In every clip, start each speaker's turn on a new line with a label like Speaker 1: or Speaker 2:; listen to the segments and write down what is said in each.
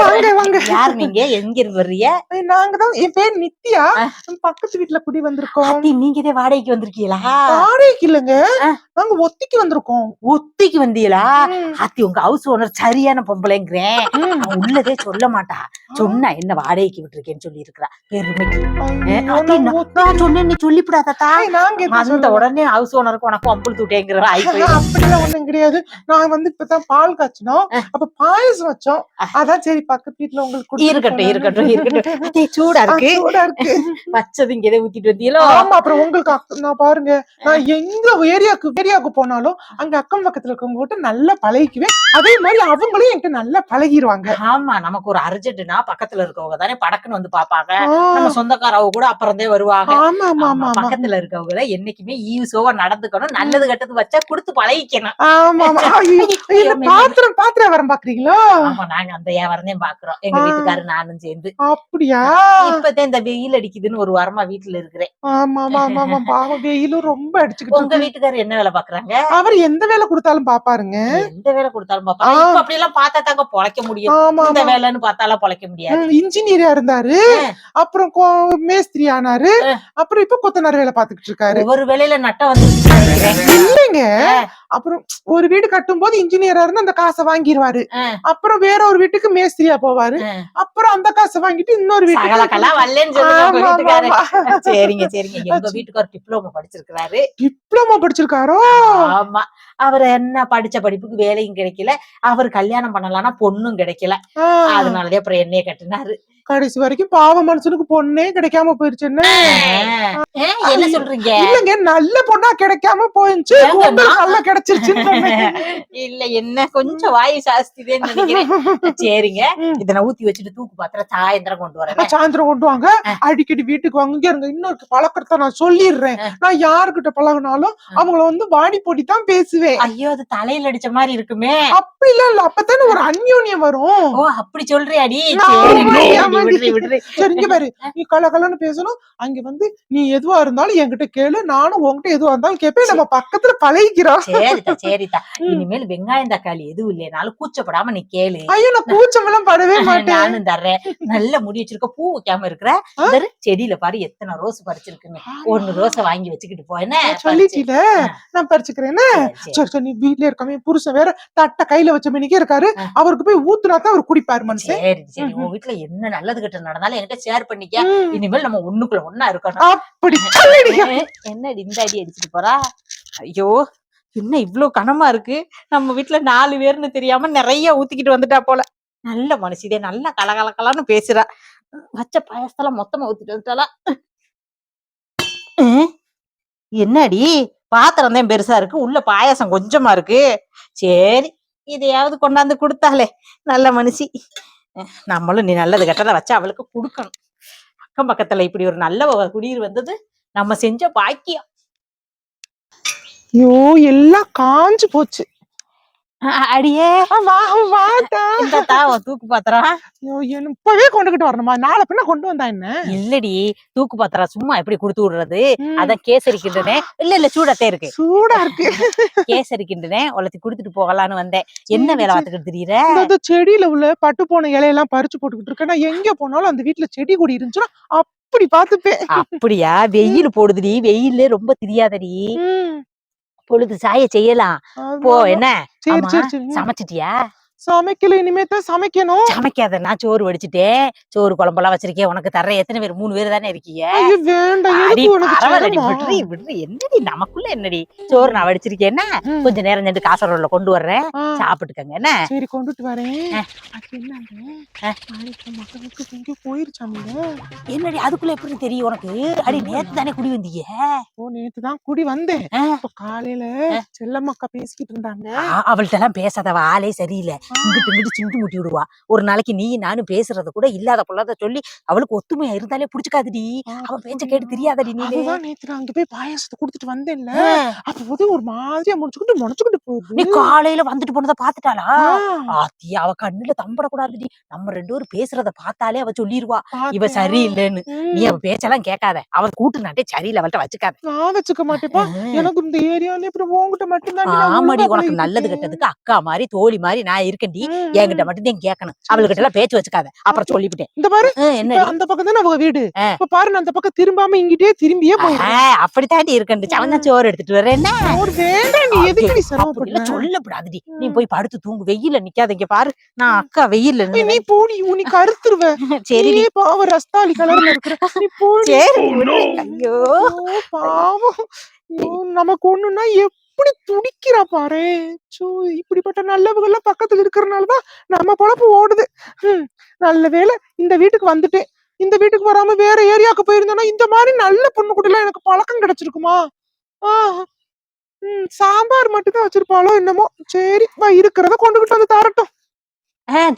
Speaker 1: வாங்க வாங்க
Speaker 2: யார் நீங்க? எங்க இருந்து வர்றீங்க
Speaker 1: நாங்க தான் என் பேர் நித்யா. பக்கத்து வீட்டுல குடி வந்திருக்கோம்.
Speaker 2: நீங்க இதே வாடகைக்கு வந்திருக்கீங்களா?
Speaker 1: வாடகைக்கு இல்லைங்க. நாங்க ஒத்திக்கு வந்திருக்கோம்.
Speaker 2: ஒத்திக்கு வந்தீங்களா? அத்தி உங்க ஹவுஸ் ஓனர் சரியான பொம்பளைங்கிறேன். உள்ளதே சொல்ல மாட்டா. சொன்னா என்ன வாடகைக்கு விட்டுருக்கேன்னு சொல்லி இருக்கிறா பெருமைக்கு சொன்னேன் நீ சொல்லிவிடாதா அந்த? உடனே ஹவுஸ் ஓனருக்கு உனக்கு அம்புள் தூட்டேங்கிற
Speaker 1: அப்படிலாம் ஒண்ணும் கிடையாது. நான் வந்து இப்பதான் பால் காய்ச்சினோம். அப்ப பாயசம் வச்சோம். அதான் சரி பக்கத்து வீட்டுல உங்களுக்கு
Speaker 2: இருக்கட்டும். இருக்கட்டும் இருக்கட்டும். சூடா இருக்கு.
Speaker 1: சூடா இருக்கு.
Speaker 2: வச்சது இங்க எதை ஊத்திட்டு வந்தீங்களோ?
Speaker 1: ஆமா அப்புறம் உங்களுக்கு நான் பாருங்க நான் எங்க ஏரியாக்கு ஏரியாவுக்கு போனாலும் அங்க அக்கம் பக்கத்துல இருக்கவங்க கிட்ட நல்லா பழகிக்குவேன். அதே மாதிரி அவங்களும் என்கிட்ட நல்லா பழகிருவாங்க.
Speaker 2: ஆமா நமக்கு ஒரு அர்ஜென்ட்னா பக்கத்துல இருக்கவங்க தானே படக்குன்னு வந்து பாப்பாங்க நம்ம சொந்தக்காரவங்க கூட அப்புறம்தே வருவாங்க.
Speaker 1: ஆமா ஆமா
Speaker 2: ஆமா, பக்கத்துல இருக்கவங்கள என்னைக்குமே ஈவுசோவா நடந்துக்கணும் நல்லது கெட்டது வச்சா கொடுத்து பழகிக்கணும்.
Speaker 1: ஆமா ஆமா. பாத்திரம் பாத்திரம் வரம் பாக்குறீங்களா?
Speaker 2: ஆமா நாங்க அந்த வியாபாரம் பாக்குறோம். எங்க
Speaker 1: ஆ.
Speaker 2: வீட்டுக்காரு நானும் சேர்ந்து.
Speaker 1: அப்படியா?
Speaker 2: இப்பதான் இந்த வெயில் அடிக்குதுன்னு ஒரு வாரமா வீட்டுல இருக்கிறேன்.
Speaker 1: ஆமா ஆமா ஆமா ஆமா பாவம் வெயிலும் ரொம்ப அடிச்சுக்கிட்டு
Speaker 2: உங்க
Speaker 1: இருக்கு.
Speaker 2: வீட்டுக்காரர் என்ன வேலை பாக்குறாங்க?
Speaker 1: அவர் எந்த வேலை கொடுத்தாலும் பாப்பாருங்க.
Speaker 2: எந்த வேலை கொடுத்தாலும் பாப்பாங்க. இப்ப அப்படி எல்லாம் பார்த்தா தாங்க பொழைக்க முடியும்.
Speaker 1: ஆமா
Speaker 2: இந்த
Speaker 1: ஆமா
Speaker 2: வேலைன்னு பார்த்தாலாம் பொழைக்க முடியாது.
Speaker 1: இன்ஜினியரா இருந்தாரு. அப்புறம் கொ- மேஸ்திரி ஆனாரு.
Speaker 2: ஆ.
Speaker 1: அப்புறம் இப்ப கொத்தனார் வேலை பாத்துக்கிட்டு இருக்காரு.
Speaker 2: ஒவ்வொரு வேலையில நட்ட வந்து
Speaker 1: இல்லைங்க. அப்புறம் ஒரு வீடு கட்டும் போது இன்ஜினியரா இருந்து அந்த காசை வாங்கிருவாரு.
Speaker 2: ஆ.
Speaker 1: அப்புறம் வேற ஒரு வீட்டுக்கு மேஸ்திரியா போவாரு.
Speaker 2: ஆ.
Speaker 1: அப்புறம் அந்த காசை வாங்கிட்டு இன்னொரு
Speaker 2: சகலக்கெல்லாம்
Speaker 1: வீட்டுக்கு
Speaker 2: வரலன்னு சொல்லுங்க உங்க
Speaker 1: ஆமா,
Speaker 2: வீட்டுக்காரர்.
Speaker 1: ஆமா.
Speaker 2: சரிங்க சரிங்க. எங்க வீட்டுக்காரர் டிப்ளமோ படிச்சிருக்கிறாரு.
Speaker 1: டிப்ளமோ படிச்சிருக்காரோ?
Speaker 2: ஆமா. அவர் என்ன படிச்ச படிப்புக்கு வேலையும் கிடைக்கல. அவர் கல்யாணம் பண்ணலாம்னா பொண்ணும் கிடைக்கல. அதனாலதான் அப்புறம் என்னைய கட்டினாரு.
Speaker 1: கடைசி வரைக்கும் பாவ மனுஷனுக்கு பொண்ணே கிடைக்காம போயிருச்சுன்னு
Speaker 2: என்ன? சொல்றீங்க?
Speaker 1: இல்லங்க நல்ல பொண்ணா கிடைக்காம போயிருச்சு. நல்லா கிடைச்சிருச்சுன்னு சொன்னேன்.
Speaker 2: இல்ல என்ன கொஞ்சம் வாய் சாஸ்திதேன்னு நினைக்கிறேன். சரிங்க.
Speaker 1: ம்.
Speaker 2: இத நான் ஊத்தி வச்சுட்டு தூக்கு பாத்திரம் சாயந்தரம் கொண்டு வரேன்.
Speaker 1: சாயந்தரம் கொண்டு வாங்க. அடிக்கடி வீட்டுக்கு வாங்க. இருங்க. இன்னொரு பழக்கத்தை நான் சொல்லிடுறேன். நான் யாருக்கிட்ட பழகுனாலும் அவங்கள வந்து வாடி போட்டி தான் பேசுவேன்.
Speaker 2: ஐயோ அது தலையில அடிச்ச மாதிரி இருக்குமே.
Speaker 1: அப்படிலாம் இல்ல. அப்பதானே ஒரு அந்யோன்யம் வரும்.
Speaker 2: ஓ அப்படி சொல்றியாடி? சரி
Speaker 1: இங்க பாரு. நீ கல கலன்னு பேசணும். அங்க வந்து நீ எதுவா இருந்தாலும் என்கிட்ட கேளு. நானும் உன்கிட்ட எதுவா இருந்தாலும் கேட்பேன் நம்ம பக்கத்துல பழகிக்கிறோம்.
Speaker 2: சரிதா. இனிமேல் வெங்காயம் தக்காளி எதுவும் இல்லைனாலும் கூச்சப்படாம நீ கேளு.
Speaker 1: ஐயோ நான் கூச்சம் எல்லாம் படவே மாட்டேன்.
Speaker 2: நானும் தர்றேன். நல்ல முடி வச்சிருக்க பூ வைக்காம இருக்கிற. செடியில பாரு எத்தனை ரோஸ் பறிச்சிருக்குன்னு. ஒன்னு ரோஸ வாங்கி வச்சுக்கிட்டு போ என்ன?
Speaker 1: நான் சொல்லிட்டீல. நான் பறிச்சுக்கிறேன்
Speaker 2: சரி, சரி.
Speaker 1: சரி சரி நீ வீட்ல இருக்காம புருஷன் வேற தட்டை கையில வச்ச மணிக்கே இருக்காரு. அவருக்கு போய் ஊத்துனா தான் அவர் குடிப்பாரு மனுஷன்.
Speaker 2: சரி சரி. உன் வீட்டுல என்ன நல்லது கிட்ட நடந்தாலும் என்கிட்ட ஷேர் பண்ணிக்க. இனிமேல் நம்ம ஒண்ணுக்குள்ள ஒண்ணா இருக்கணும்.
Speaker 1: அப்படி
Speaker 2: என்ன இந்த அடி அடிச்சிட்டு போறா? ஐயோ என்ன இவ்ளோ கனமா இருக்கு? நம்ம வீட்டுல நாலு பேர்னு தெரியாம நிறைய ஊத்திக்கிட்டு வந்துட்டா போல. நல்ல மனுஷிதே நல்லா கலகலக்கலான்னு பேசுறா. வச்ச பாயசத்தெல்லாம் மொத்தமா ஊத்திட்டு வந்துட்டாளா. என்னடி? பாத்திரம் தான் பெருசா இருக்கு. உள்ள பாயாசம் கொஞ்சமா இருக்கு. சரி இதையாவது கொண்டாந்து கொடுத்தாலே நல்ல மனுஷி. நம்மளும் நீ நல்லது கெட்டதை வச்சு அவளுக்கு கொடுக்கணும். அக்கம் பக்கத்துல இப்படி ஒரு நல்ல குடியிரு வந்தது நம்ம செஞ்ச பாக்கியம்.
Speaker 1: ஐயோ எல்லாம் காஞ்சு போச்சு.
Speaker 2: அடியே. தூக்கு பாத்திரம்
Speaker 1: இப்பவே கொண்டுகிட்டு வரணுமா? நாளை பின்ன கொண்டு வந்தா என்ன?
Speaker 2: இல்லடி தூக்கு பாத்திரம் சும்மா எப்படி கொடுத்து விடுறது?
Speaker 1: ம்,
Speaker 2: அதான் கேசரி கிண்டுனே. இல்ல இல்ல சூடத்தே இருக்கு.
Speaker 1: சூடா இருக்கு.
Speaker 2: கேசரி கிண்டுனே உலத்தி கொடுத்துட்டு போகலான்னு வந்தேன். என்ன வேலை. பார்த்துக்கிட்டு தெரியற?
Speaker 1: இந்த செடியில உள்ள பட்டு போன இலையெல்லாம் பறிச்சு போட்டுக்கிட்டு இருக்கேன். நான் எங்க போனாலும் அந்த வீட்டுல செடி கொடி இருந்துச்சுன்னா அப்படி பாத்துப்பேன்.
Speaker 2: அப்படியா? வெயில் போடுதுடி. வெயில்ல ரொம்ப தெரியாதடி. பொழுது சாய செய்யலாம். போ. என்ன? சமைச்சிட்டியா?
Speaker 1: சமைக்கல இனிமே தான் சமைக்கணும்.
Speaker 2: சமைக்காத நான் சோறு வடிச்சிட்டேன். சோறு குழம்பெல்லாம் வச்சிருக்கேன். உனக்கு தர்றேன் எத்தனை பேர்? மூணு பேர் தானே இருக்கீங்க. என்னடி நமக்குள்ள என்னடி? சோறு நான் வடிச்சிருக்கேன்னா கொஞ்ச நேரம் சென்று காசரோல கொண்டு வர்றேன். சாப்பிட்டுக்கங்க என்ன?
Speaker 1: சரி கொண்டுட்டு வரேன்.
Speaker 2: என்னடி அதுக்குள்ள எப்படி தெரியும் உனக்கு? அடி நேத்து தானே குடி வந்தீங்க?
Speaker 1: ஓ நேத்து தான் கூடி வந்தேன். காலையில செல்லம்மக்கா பேசிக்கிட்டு இருந்தாங்க.
Speaker 2: அவள்கிட்ட எல்லாம் பேசாதவ ஆளே சரியில்லை. இங்கிட்டு இங்கிட்டு சிண்டு முட்டி விடுவா. ஒரு நாளைக்கு நீ நானும் பேசுறது கூட இல்லாத பொல்லாத சொல்லி அவளுக்கு ஒத்துமையா இருந்தாலே புடிச்சுக்காதுடி. அவன் பேச்ச கேட்டு தெரியாதடி நீ
Speaker 1: நேத்து நான் அங்க போய் பாயாசத்தை குடுத்துட்டு வந்தேன்ல. அப்ப வந்து ஒரு மாதிரியா முடிச்சுக்கிட்டு முனைச்சுக்கிட்டு
Speaker 2: நீ
Speaker 1: போகுது
Speaker 2: காலையில வந்துட்டு போனதை பாத்துட்டாளா
Speaker 1: ஆ,
Speaker 2: ஆத்தி அவ கண்ணுல தம்படக்கூடாதுடி நம்ம ரெண்டு பேரும் பேசுறத பார்த்தாலே அவ சொல்லிருவா. இவ. சரியில்லைன்னு. நீ அவ பேச்செல்லாம் கேட்காத. அவ கூட்டு நாட்டே சரியில்லை அவள்கிட்ட வச்சுக்காத.
Speaker 1: நான் வச்சுக்க மாட்டேப்பா. எனக்கு இந்த ஏரியால இப்படி உங்ககிட்ட மட்டும்தான்
Speaker 2: ஆமாடி உனக்கு நல்லது கெட்டதுக்கு அக்கா மாதிரி தோழி மாதிரி நான் இருக்கேன் இருக்கேன்டி என்கிட்ட மட்டும் தான் கேட்கணும் அவளுகிட்ட எல்லாம் பேச்சு வச்சுக்காத. அப்புறம் சொல்லிவிட்டேன்.
Speaker 1: இந்த பாரு
Speaker 2: என்ன
Speaker 1: அந்த பக்கம் தானே அவங்க வீடு. இப்ப பாரு நான் அந்த பக்கம் திரும்பாம இங்கிட்டே திரும்பியே
Speaker 2: அப்படித்தாண்டி இருக்கண்டு. அவன் தான் சோறு எடுத்துட்டு வரேன் சொல்லப்படாதுடி. நீ. போய் படுத்து தூங்கு. வெயில்ல நிக்காதீங்க. பாரு நான் அக்கா வெயில்ல
Speaker 1: ஏய், நீ போடி நீ கருத்துருவ.
Speaker 2: சரி
Speaker 1: நீ பாவ ரஸ்தாலி கலர்ல இருக்கிற. நீ போடி.
Speaker 2: சரி விடு. ஐயோ.
Speaker 1: பாவம். நமக்கு ஒண்ணுன்னா எப்படி துடிக்கிறா பாரு. சோ இப்படிப்பட்ட நல்லவங்கள்லாம் பக்கத்துல இருக்கிறனாலதான் நம்ம பொழப்பு ஓடுது. ஹம், நல்ல வேளை இந்த வீட்டுக்கு வந்துட்டேன். இந்த வீட்டுக்கு வராம வேற ஏரியாவுக்கு போயிருந்தேன்னா இந்த மாதிரி நல்ல பொண்ணு கூட எல்லாம் எனக்கு பழக்கம் கிடைச்சிருக்குமா? ஆஹ். ம், சாம்பார் மட்டும் தான் வச்சிருப்பாளோ என்னமோ. சரி இருக்கிறத கொண்டுகிட்டு வந்து தரட்டும்.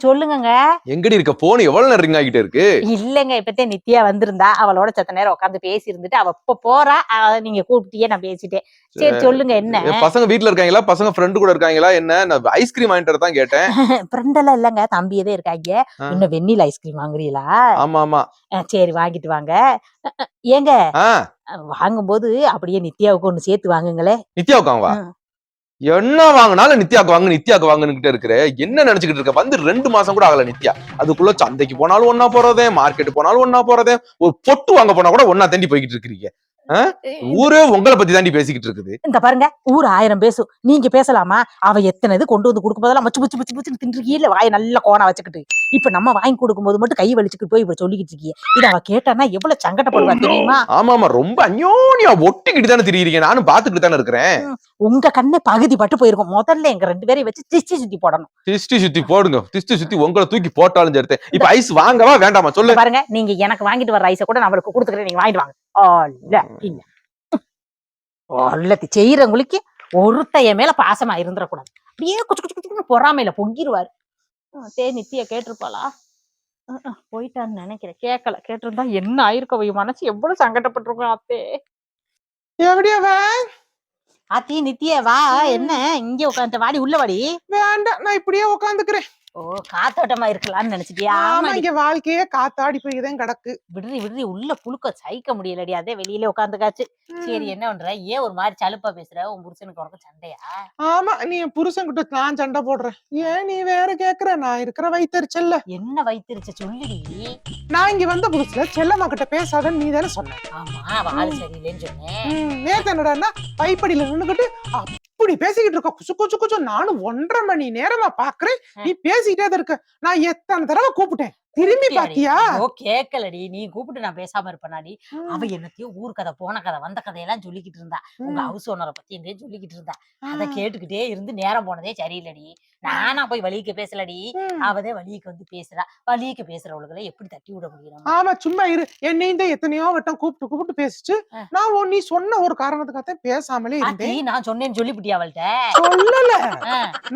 Speaker 2: சொல்லுங்கங்க.
Speaker 3: எங்கடி இருக்க? போன் எவ்வளவு நேரம் ரிங் ஆகிட்டே இருக்கு?
Speaker 2: இல்லங்க இப்பத்தே நித்யா வந்திருந்தா. அவளோட சத்த நேரம் உட்காந்து பேசி இருந்துட்டு அவ இப்ப போறா. நீங்க கூப்பிட்டியே நான் பேசிட்டேன். சரி சொல்லுங்க என்ன?
Speaker 3: என் பசங்க வீட்ல இருக்காங்களா? பசங்க ஃப்ரெண்டு கூட இருக்காங்களா? என்ன? நான் ஐஸ்கிரீம் வாங்கிட்டு தான் கேட்டேன்.
Speaker 2: ஃப்ரெண்ட் எல்லாம் இல்லங்க தம்பியதே இருக்காங்க.
Speaker 3: ஆ.
Speaker 2: இன்னும் வெண்ணில ஐஸ்கிரீம் வாங்குறீங்களா
Speaker 3: ஆமா ஆமா
Speaker 2: சரி வாங்கிட்டு வாங்க. ஏங்க? வாங்கும்போது அப்படியே நித்யாவுக்கு ஒண்ணு சேர்த்து வாங்குங்களே.
Speaker 3: நித்யாவுக்கு வா
Speaker 2: ம்.
Speaker 3: என்ன வாங்கினாலும் நித்யாக்கு வாங்க நித்யாக்கு வாங்கன்னு இருக்கிற. என்ன நினைச்சுக்கிட்டு இருக்க? வந்து ரெண்டு மாசம் கூட ஆகல நித்யா. அதுக்குள்ள சந்தைக்கு போனாலும் ஒன்னா போறதே மார்க்கெட் போனாலும் ஒன்னா போறதே ஒரு பொட்டு வாங்க போனா கூட ஒன்னா தாண்டி போய்கிட்டு இருக்கிறீங்க. ஊரே உங்களை பத்தி தாண்டி பேசிக்கிட்டு இருக்குது.
Speaker 2: இந்த பாருங்க ஊர் ஆயிரம் பேசும் நீங்க பேசலாமா? அவ எத்தனை இது கொண்டு வந்து கொடுக்கும் போதெல்லாம் மச்சு மச்சு மச்சு மச்சு தின்றுக்கீல வாய நல்ல கோணா வச்சுக்கிட்டு. இப்ப நம்ம வாங்கி கொடுக்கும்போது மட்டும் கை வலிச்சுக்கிட்டு போய் இப்ப சொல்லிக்கிட்டு இருக்கீங்க இது அவ கேட்டானா எவ்வளவு சங்கடப்படுவா தெரியுமா?
Speaker 3: ஆமா ஆமா ரொம்ப அந்யோன்யா ஒட்டிக்கிட்டு தானே திரியிறீங்க. நானும் பாத்துக்கிட்டு தானே இருக்கிறேன்.
Speaker 2: உங்க கண்ணே பகுதி பட்டு போயிருக்கும். முதல்ல எங்க ரெண்டு பேரையும் வச்சு திஷ்டி சுத்தி போடணும்.
Speaker 3: திஷ்டி சுத்தி போடுங்க. திஷ்டி சுத்தி உங்களை தூக்கி போட்டாலும் சரி. இப்ப ஐஸ் வாங்கவா வேண்டாமா? சொல்லு.
Speaker 2: பாருங்க நீங்க எனக்கு வாங்கிட்டு வர ஐஸை கூட நான் அவளுக்கு கொடுத்துக்கிறேன். நீங்க வாங்கிட்டு வாங்க. அல்ல இல்ல அல்லத்தி செய்யறவங்களுக்கு ஒருத்த என் மேல பாசமா இருந்துடக்கூடாது அப்படியே குச்சு குச்சு குச்சுன்னு பொறாமையில பொங்கிருவாரு. ம், தே நித்திய கேட்டிருப்பாளா? போயிட்டான்னு நினைக்கிறேன். கேட்கல கேட்டிருந்தா என்ன ஆயிருக்கும்? அவ மனசு எவ்வளவு சங்கடப்பட்டிருக்கும் அத்தே
Speaker 1: எப்படியாவ
Speaker 2: அத்தி நித்திய வா. என்ன? இங்க உட்காந்து வாடி உள்ள வாடி.
Speaker 1: வேண்டாம். நான் இப்படியே உட்காந்துக்கிறேன்
Speaker 2: ஓ காத்தோட்டமா இருக்கலாம்னு நினைச்சிட்டியா?
Speaker 1: ஆமா. இங்க வாழ்க்கையே காத்தாடி போய்தான் கிடக்கு.
Speaker 2: விடுறி விடுறி உள்ள புழுக்க சகிக்க முடியலடி. அதே வெளியில உட்காந்துக்காச்சு சரி என்ன பண்ற? ஏன் ஒரு மாதிரி சலுப்பா பேசுற? உன் புருஷனுக்கு உனக்கு சண்டையா?
Speaker 1: ஆமா நீ என் புருஷன்கிட்ட நான் சண்டை போடுறேன். ஏன் நீ வேற கேக்குற? நான் இருக்கிற வயிற்றுச்சல்ல
Speaker 2: என்ன வைத்திருச்ச சொல்லுடி.
Speaker 1: நான் இங்க வந்த புதுசுல செல்லம்மா கிட்ட பேசாதன்னு நீ தானே சொன்ன.
Speaker 2: ஆமா ஆளு சரியில்லைன்னு சொன்னேன்.
Speaker 1: நேத்து என்னடான்னா பைப்படியில நின்னுகிட்டு அப்படி பேசிக்கிட்டு இருக்க. குசு குசு குசு. நானும் ஒன்றரை மணி நேரமா பாக்குறேன். நீ பேசிக்கிட்டே தான் இருக்க. நான் எத்தனை தடவை கூப்பிட்டேன். திரும்பி? பாத்தியா?
Speaker 2: கேக்கலடி. நீ கூப்பிட்டு நான் பேசாம இருப்பேனாடி அவ என்னத்தையோ ஊர் கதை போன கதை வந்த கதையெல்லாம் சொல்லிக்கிட்டு இருந்தா. உங்க ஹவுஸ் ஓனரை பத்தி எங்கேயும் சொல்லிக்கிட்டு இருந்தா. அத கேட்டுக்கிட்டே இருந்து நேரம் போனதே சரியில்லடி. நானா போய் வழிக்கு பேசலடி. அவதே வழிக்கு வந்து பேசுறா. வழிக்கு பேசுறவளுகளை எப்படி தட்டி விட முடியும்?
Speaker 1: ஆமா சும்மா இரு. என்னையும் தான் எத்தனையோ வட்டம் கூப்பிட்டு கூப்பிட்டு பேசிச்சு. நான் நீ சொன்ன ஒரு காரணத்துக்காகத்தான் பேசாமலே
Speaker 2: அத்தி
Speaker 1: இருந்தேன்.
Speaker 2: நான் சொன்னேன்னு சொல்லிவிட்டியா அவள்கிட்ட?
Speaker 1: சொல்லல.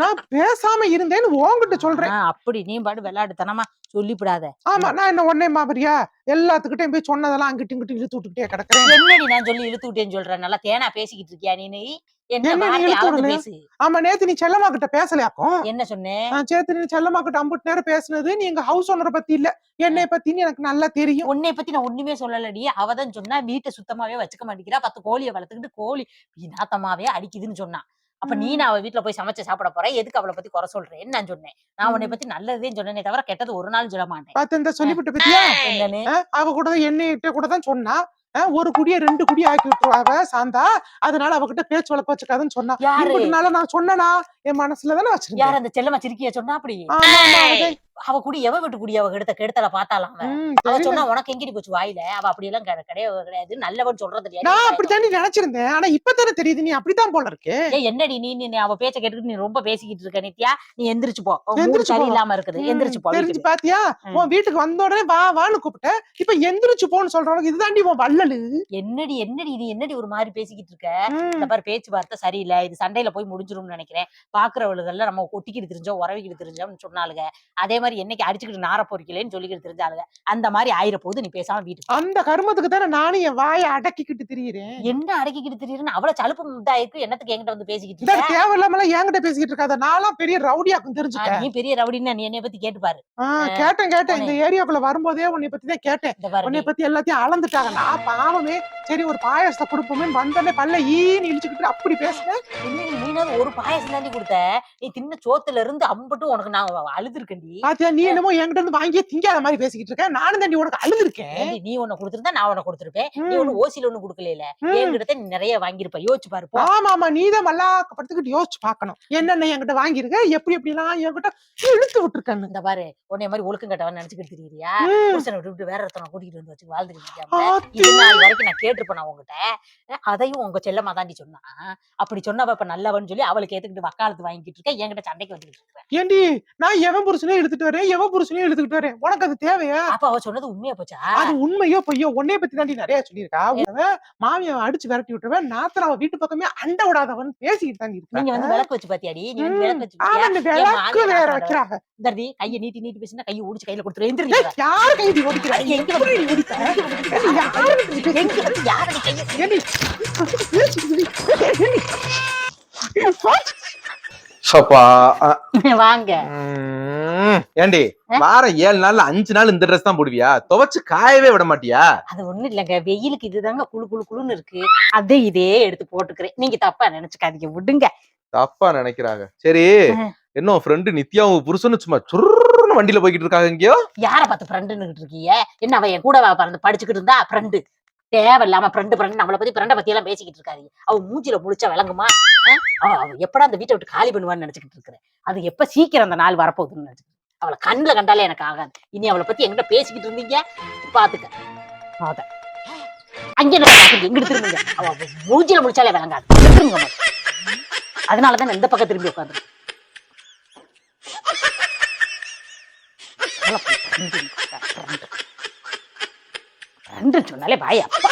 Speaker 1: நான் பேசாம இருந்தேன்னு உன்கிட்ட சொல்றேன்.
Speaker 2: அப்படி நீ பாடு விளையாடுத்தனமா சொல்லிவிடாத
Speaker 1: ஆமா நான் என்ன ஒன்னே மாதிரியா எல்லாத்துக்கிட்டையும் போய் சொன்னதெல்லாம் அங்கிட்டு இங்கிட்டு இழுத்து விட்டுக்கிட்டே கிடக்குறேன்.
Speaker 2: என்னடி நான் சொல்லி இழுத்து விட்டேன்னு சொல்றேன் நல்லா தேனா பேசிக்கிட்டு இருக்கியா நீ? என்ன வார்த்தை அளந்து? பேசு.
Speaker 1: ஆமா நேத்து நீ செல்லம்மா கிட்ட பேசலையாக்கும்?
Speaker 2: என்ன சொன்னேன்
Speaker 1: சேத்து நீ செல்லம்மா கிட்ட அம்புட்டு நேரம் பேசுனது நீ எங்க ஹவுஸ் ஓனரை பத்தி இல்ல. என்னைய பத்தி எனக்கு நல்லா தெரியும்.
Speaker 2: உன்னை பத்தி நான் ஒண்ணுமே சொல்லலடி. அவதான் சொன்னா வீட்டை சுத்தமாவே வச்சுக்க மாட்டேங்கிறா. பத்து கோழியை வளர்த்துக்கிட்டு கோழி நாத்தமாவே அடிக்குதுன்னு சொன்னா. அப்ப நீ. நான் அவ வீட்டுல போய் சமைச்சு சாப்பிட போற எதுக்கு அவளை பத்தி குறை சொல்றேன்னு நான் சொன்னேன். நான் உன்னை. பத்தி நல்லதே சொன்னேனே தவிர கெட்டது ஒரு நாள் சொல்ல மாட்டேன்.
Speaker 1: சொல்லிவிட்டு பத்தியா?
Speaker 2: என்னன்னு?
Speaker 1: ஆ, அவ கூட என்னையிட்ட கூட தான் சொன்னா. ஒரு குடிய ரெண்டு குடி ஆக்கி விட்டுருவாங்க சாந்தா. அதனால அவகிட்ட பேச்சு வழக்கு வச்சுக்காதுன்னு சொன்னா. நான் சொன்னனா? என் மனசுல தானே வச்சிருந்தேன்.
Speaker 2: யார் அந்த செல்லமா சிரிக்கிய சொன்னா அப்படி. அவ குடி எவ வீட்டு குடி அவ கெடுத்த கெடுத்தல பார்த்தாலாம் அவ. சொன்னா உனக்கு எங்கிடி போச்சு வாயில? அவ அப்படி எல்லாம் கிடை- கிடையவே கிடையாது. நல்லவன் சொல்றது இல்லையா?
Speaker 1: நான்
Speaker 2: நீ
Speaker 1: அப்படித்தாண்டி நினைச்சிருந்தேன். ஆனா இப்பதானே தெரியுது. நீ அப்படித்தான் போல இருக்கு.
Speaker 2: ஏய் என்னடி நீ நீ அவ பேச்ச கேட்டுக்கிட்டு நீ ரொம்ப பேசிக்கிட்டு இருக்க நித்யா. நீ எந்திரிச்சு போ. உன் மூடு
Speaker 1: எந்திரிச்சு போ.
Speaker 2: சரியில்லாம இருக்குது. எந்திரிச்சு போ
Speaker 1: தெரிஞ்சு. பாத்தியா. உன் வீட்டுக்கு வந்த உடனே வா வான்னு கூப்பிட்ட. இப்ப எந்திரிச்சு போன்னு சொல்றவங்க இதுதாண்டி உன் வள்ளலு.
Speaker 2: என்னடி என்னடி நீ என்னடி ஒரு மாதிரி பேசிக்கிட்டு இருக்க? இந்த மாதிரி பேச்சுவார்த்தை சரியில்லை. இது சண்டையில போய் முடிஞ்சிரும்னு நினைக்கிறேன். பாக்குறவளுகள்ல நம்ம ஒட்டிக்கிட்டு தெரிஞ்சோம் உறவிக்கிட்டு தெரிஞ்சோம்னு சொன்னாலுங்க அதே மாதிரி என்னைக்கு அடிச்சுக்கிட்டு நார பொறிக்கலன்னு சொல்லிக்கிட்டு தெரிஞ்சாளுங்க அந்த மாதிரி ஆயிர போது நீ பேசாம வீட்டுக்கு.
Speaker 1: அந்த கருமத்துக்கு தானே நானும் என் வாயை அடக்கிக்கிட்டு திரியிறேன்.
Speaker 2: என்ன அடக்கிக்கிட்டு தெரியுதுன்னு அவ்வளவு சலுப்பு இதாயிருக்கு. என்னத்துக்கு என்கிட்ட வந்து பேசிக்கிட்டு
Speaker 1: தேவையில்லாம என்கிட்ட பேசிக்கிட்டு இருக்காத. நான்லாம் பெரிய ரவுடியாக்கும் தெரிஞ்சுக்க
Speaker 2: நீ பெரிய ரவுடின்னு நீ என்னைய பத்தி கேட்டு பாரு
Speaker 1: ஆ, கேட்டேன் கேட்டேன். இந்த ஏரியாக்குள்ள வரும்போதே உன்னை பத்தி தான் கேட்டேன். உன்னை. பத்தி எல்லாத்தையும் அளந்துட்டாங்க. நான் பாவமே சரி ஒரு பாயாசத்தை கொடுப்போமே வந்தோடனே பல்ல ஈன்னு இழிச்சுக்கிட்டு அப்படி பேசுனேன்.
Speaker 2: நீனாவது ஒரு பாயசம் தாண்டி கொடுத்த நீ தின்ன சோத்துல இருந்து அம்பட்டும் உனக்கு நான் அழுதுருக்கேன்டி.
Speaker 1: பாத்தியா நீ என்னமோ என்கிட்ட இருந்து வாங்கியே திங்காத மாதிரி பேசிக்கிட்டு இருக்க. நானும் தாண்டி உனக்கு அழுதுருக்கேன்.
Speaker 2: நீ ஒண்ணு கொடுத்திருந்தா நான் உனக்கு கொடுத்திருப்பேன். நீ. ஒண்ணு ஓசில ஒண்ணு கொடுக்கல. என்கிட்ட நீ நிறைய வாங்கியிருப்ப. யோசிச்சு பாரு போ.
Speaker 1: ஆமா ஆமா நீதான் மல்லாக்கப்படுத்துக்கிட்டு யோசிச்சு பார்க்கணும். என்னென்ன என்கிட்ட வாங்கியிருக்க எப்படி எப்படி எல்லாம் என்கிட்ட இழுத்து விட்டுருக்கன்னு.
Speaker 2: இந்த பாரு உன்னை மாதிரி ஒழுக்கம் கட்டவன் நினைச்சுக்கிட்டு தெரியுறியா. புருஷனை விட்டு விட்டு வேற ஒருத்தனை கூட்டிட்டு வந்து வச்சு. இது நாள் வரைக்கும் நான் கேட்டிருப்பேன் உங்ககிட்ட அதையும் உங்க செல்லமா தாண்டி சொன்னா. அப்படி சொன்னவ இப்ப நல்லவன்னு சொல்லி அவளுக்கு ஏத்துக்கிட்டு வக்காலத்து வாங்கிட்டு இருக்க என்கிட்ட சண்டைக்கு வந்துட்டு இருக்க
Speaker 1: ஏண்டி? நான் எவன் புருஷனையும் எடுத்துட்டு வரேன்? எவன் புருஷனையும் எடுத்துக்கிட்டு வரேன்? உனக்கு அது தேவையா?
Speaker 2: அப்ப அவ சொன்னது உண்மையா போச்சா?
Speaker 1: அது உண்மையோ பொய்யோ? உன்னைய பத்தி தாண்டி நிறைய சொல்லியிருக்கா. அவன் மாமியை அடிச்சு விரட்டி விட்டுருவேன். நாத்தன அவன் வீட்டு பக்கமே அண்ட விடாதவன் பேசிக்கிட்டு தாண்டி
Speaker 2: நீங்க வந்து விளக்கு வச்சு பாத்தியாடி? நீ வந்து. விளக்கு வச்சு பாத்தியா?
Speaker 1: விளக்கு வேற வைக்கிறாங்க.
Speaker 2: இந்தடி கையை நீட்டி நீட்டி பேசினா கையை ஒடிச்சு கையில கொடுத்துரு
Speaker 1: ஏய்,
Speaker 2: எந்திரிச்சு
Speaker 1: யாரு கைதி ஓடிக்கிறா
Speaker 2: எங்க வந்து-
Speaker 1: நீ யாரு
Speaker 2: எங்க வந்து யாரடி கையை
Speaker 1: ஏண்டி? ஏண்டி?
Speaker 3: சப்பா அ,
Speaker 2: வாங்க.
Speaker 3: ஏண்டி வாரம் ஏழு நாள்ல அஞ்சு நாள் இந்த ட்ரெஸ் தான் போடுவியா? துவைச்சு காயவே விட மாட்டியா?
Speaker 2: அது ஒண்ணும் இல்லைங்க. வெயிலுக்கு இதுதாங்க குளு குளு குளுன்னு இருக்கு. அதே இதே எடுத்து போட்டுக்கிறேன். நீங்க தப்பா நினைச்சுக்காதீங்க. விடுங்க.
Speaker 3: தப்பா நினைக்கிறாங்க. சரி. என்ன ஃப்ரெண்டு நித்யா உங்க புருஷனு சும்மா சுருன்னு வண்டியில போய்கிட்டு இருக்காங்க எங்கேயோ?
Speaker 2: யார பார்த்து ஃப்ரெண்டுன்னு இருக்கீங்க? என்ன அவ என் கூட பிறந்து படிச்சுக்கிட்டு இருந்தா? ஃப்ரெண்டு தேவையில்லாம ஃப்ரெண்டு பிரண்டு நம்மளை பத்தி பிரண்டை பத்தி எல்லாம் பேசிக்கிட்டு இருக்காரு அவன் மூஞ்சில முழிச்சா விளங்குமா? அவ எப்படா அந்த வீட்டை விட்டு காலி பண்ணுவான்னு நினைச்சுக்கிட்டு இருக்கிறேன். அது எப்ப சீக்கிரம் அந்த நாள் வரப்போகுதுன்னு நினைச்சுக்கிட்டு அவளை கண்ணுல கண்டாலே எனக்கு ஆகாது. இனி அவளை பத்தி எங்கிட்ட பேசிக்கிட்டு இருந்தீங்க? பாத்துக்க. அத. அங்கே என்ன எங்கிட்டு திரும்புங்க. அவ மூஞ்சில முடிச்சாலே விளங்காது. அதனாலதான் இந்த பக்கம் திரும்பி உட்காந்து ரெண்டு சொன்னாலே பாய் அப்பா